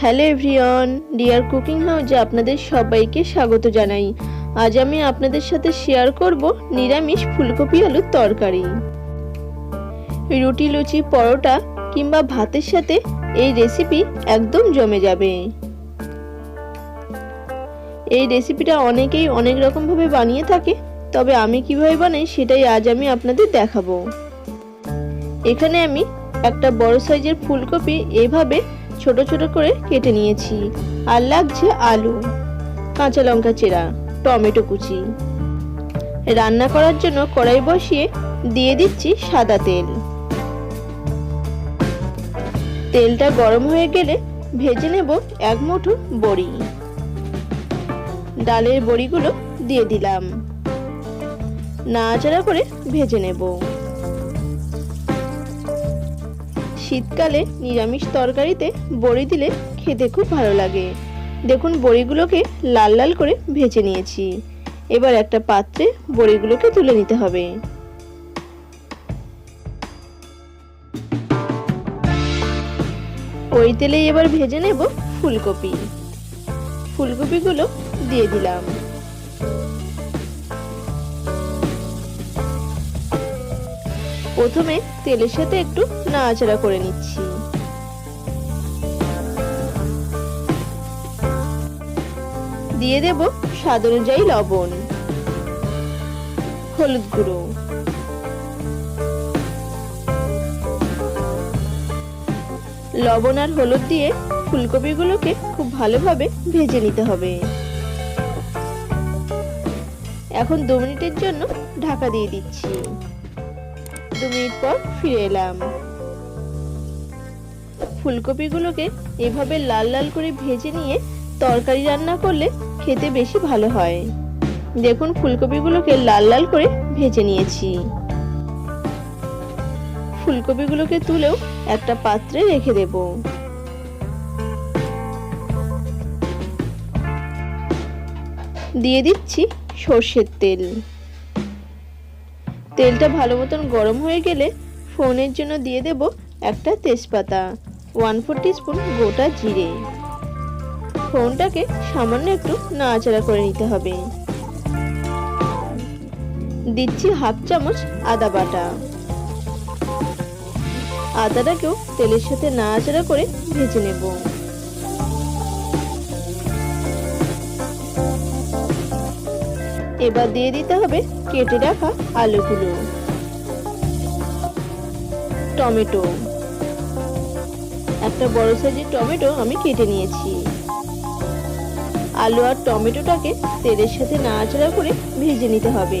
Hello everyone, deer cooking হাউজে আপনাদের সবাইকে স্বাগত জানাই। আজ আমি আপনাদের সাথে শেয়ার করব নিরামিষ ফুলকপি আলুর তরকারি। রুটি, লুচি, পরোটা কিংবা ভাতের সাথে এই রেসিপি একদম জমে যাবে। এই রেসিপিটা অনেকেই অনেক রকমভাবে বানিয়ে থাকে, তবে আমি কীভাবে বানাই সেটাই আজ আমি আপনাদের দেখাবো। এখানে আমি একটা বড় সাইজের ফুলকপি এইভাবে ছোট ছোট করে কেটে নিয়েছি। আর লাগছে আলু, কাঁচা লঙ্কা চেরা, টমেটো কুচি। রান্না করার জন্য কড়াই বসিয়ে দিয়ে দিচ্ছি সাদা তেল। তেলটা গরম হয়ে গেলে ভেজে নেব এক মুঠো বড়ি। ডালের বড়িগুলো দিয়ে দিলাম। নাড়াচাড়া করে ভেজে নেব। শীতকালে নিরামিষ তরকারিতে বড়ি দিলে খেতে খুব ভালো লাগে। দেখুন বড়িগুলোকে লাল লাল করে ভেজে নিয়েছি। এবার একটা পাত্রে বড়িগুলোকে তুলে নিতে হবে। ওই তেলেই এবার ভেজে নেব ফুলকপি। ফুলকপিগুলো দিয়ে দিলাম। প্রথমে তেলের সাথে একটু নাড়াচাড়া করে নিচ্ছি। দিয়ে দেব স্বাদ অনুযায়ী লবণ, হলুদ গুঁড়ো। লবণ আর হলুদ দিয়ে ফুলকপিগুলোকে খুব ভালোভাবে ভেজে নিতে হবে। এখন দু মিনিটের জন্য ঢাকা দিয়ে দিচ্ছি। দু মিনিট পর ফিরে এলাম। ফুলকপিগুলোকে এভাবে লাল লাল করে ভেজে নিয়ে তরকারি রান্না করলে খেতে বেশি ভালো হয়। দেখুন ফুলকপিগুলোকে লাল লাল করে ভেজে নিয়েছি। ফুলকপিগুলোকে তুলেও একটা পাত্রে রেখে দেব। দিয়ে দিচ্ছি সর্ষের তেল। তেলটা ভালো মতন গরম হয়ে গেলে ফোনের জন্য দিয়ে দেব একটা তেজপাতা ওয়ান ফোর স্পুন গোটা জিরে। ফোনটাকে সামান্য একটু নাড়াচাড়া করে নিতে হবে। দিচ্ছি হাফ চামচ আদা বাটা। আদাটাকেও তেলের সাথে নাড়াচাড়া করে ভেজে নেব। এবার দিয়ে দিতে হবে কেটে রাখা আলুগুলো। টমেটো। একটা বড় সাইজের টমেটো আমি কেটে নিয়েছি। আলু আর টমেটোটাকে তেলের সাথে নাড়াচাড়া করে ভেজে নিতে হবে।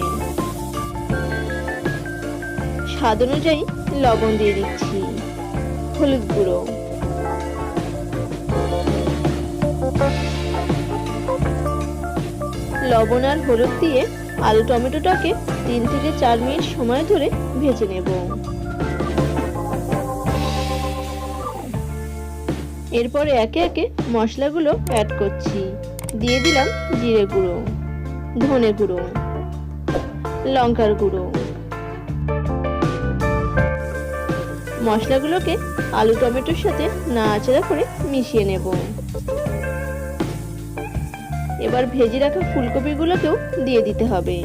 স্বাদ অনুযায়ী লবণ দিয়ে দিচ্ছি। হলুদ গুঁড়ো। লবণ আর হলুদ দিয়ে আলু টমেটোটাকে তিন থেকে চার মিনিট সময় ধরে ভেজে নেব। এরপরে একে একে মশলাগুলো অ্যাড করছি। দিয়ে দিলাম জিরে গুঁড়ো, ধনে গুঁড়ো, লঙ্কার গুঁড়ো। মশলাগুলোকে আলু টমেটোর সাথে নাড়াচাড়া করে মিশিয়ে নেব। এবার ভেজে রাখা ফুলকপিগুলোকেও দিয়ে দিতে হবে।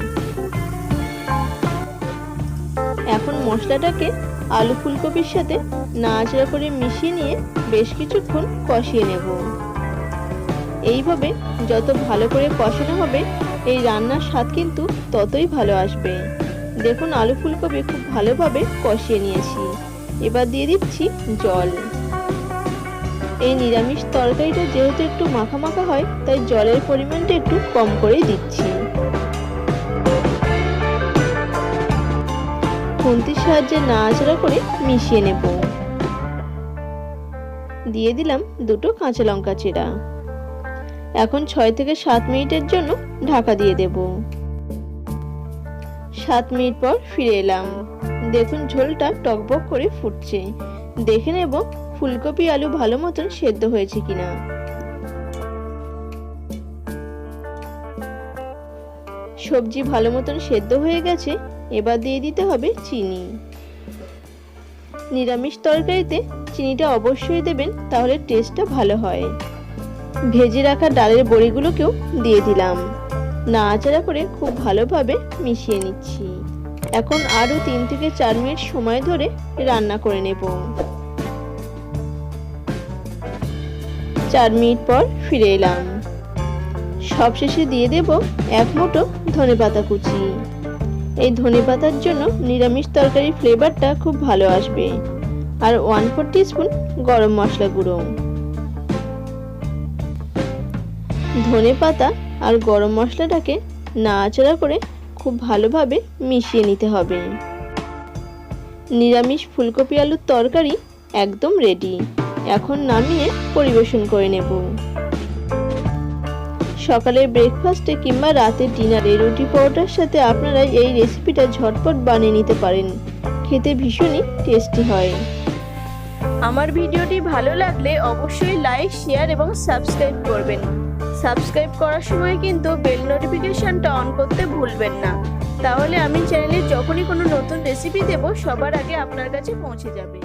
এখন মশলাটাকে আলু ফুলকপির সাথে নাড়াচাড়া করে মিশিয়ে নিয়ে বেশ কিছুক্ষণ কষিয়ে নেব। এইভাবে যত ভালো করে কষানো হবে, এই রান্নার স্বাদ কিন্তু ততই ভালো আসবে। দেখুন, আলু ফুলকপি খুব ভালোভাবে কষিয়ে নিয়েছি। এবার দিয়ে দিচ্ছি জল। এই নিরামিষ তরকারিটা যেহেতু একটু মাখা মাখা হয়, তাই জলের পরিমাণটা একটু কম করেই দিচ্ছি। খুন্তির সাহায্যে নাড়াচাড়া করে মিশিয়ে নেব। দিয়ে দিলাম দুটো কাঁচা লঙ্কা চেরা। এখন ছয় থেকে সাত মিনিটের জন্য ঢাকা দিয়ে দেব। সাত মিনিট পর ফিরে এলাম। দেখুন ঝোলটা টকবক করে ফুটছে। দেখে নেব ফুলকপি, আলু ভালো মতন সেদ্ধ হয়েছে কিনা। সবজি ভালো মতন সেদ্ধ হয়ে গেছে, এবার দিয়ে দিতে হবে চিনি। নিরামিষ তরকারিতে চিনিটা অবশ্যই দেবেন, তাহলে টেস্টটা ভালো হয়। ভেজে রাখা ডালের বড়িগুলোকেও দিয়ে দিলাম। নাড়াচাড়া করে খুব ভালোভাবে মিশিয়ে নিচ্ছি। এখন আরও তিন থেকে চার মিনিট সময় ধরে রান্না করে নেব। চার মিনিট পর ফিরে এলাম। সবশেষে দিয়ে দেব এক মুঠো ধনে পাতা কুচি। এই ধনে পাতার জন্য নিরামিষ তরকারির ফ্লেভারটা খুব ভালো আসবে। আর ওয়ান ফোর স্পুন গরম মশলা গুঁড়ো। ধনে পাতা আর গরম মশলাটাকে নাড়াচাড়া করে খুব ভালোভাবে মিশিয়ে নিতে হবে। নিরামিষ ফুলকপি আলুর তরকারি একদম রেডি এখন নামিয়ে পরিবেশন করে নেব। সকালের ব্রেকফাস্টে কিংবা রাতের ডিনারে রুটি পরোটার সাথে আপনারা এই রেসিপিটা ঝটপট বানিয়ে নিতে পারেন। খেতে ভীষণই টেস্টি হয়। আমার ভিডিওটি ভালো লাগলে অবশ্যই লাইক শেয়ার এবং সাবস্ক্রাইব করবেন। সাবস্ক্রাইব করার সময় কিন্তু বেল নোটিফিকেশনটা অন করতে ভুলবেন না। তাহলে আমি চ্যানেলে যখনই কোনো নতুন রেসিপি দেব, সবার আগে আপনার কাছে পৌঁছে যাবে।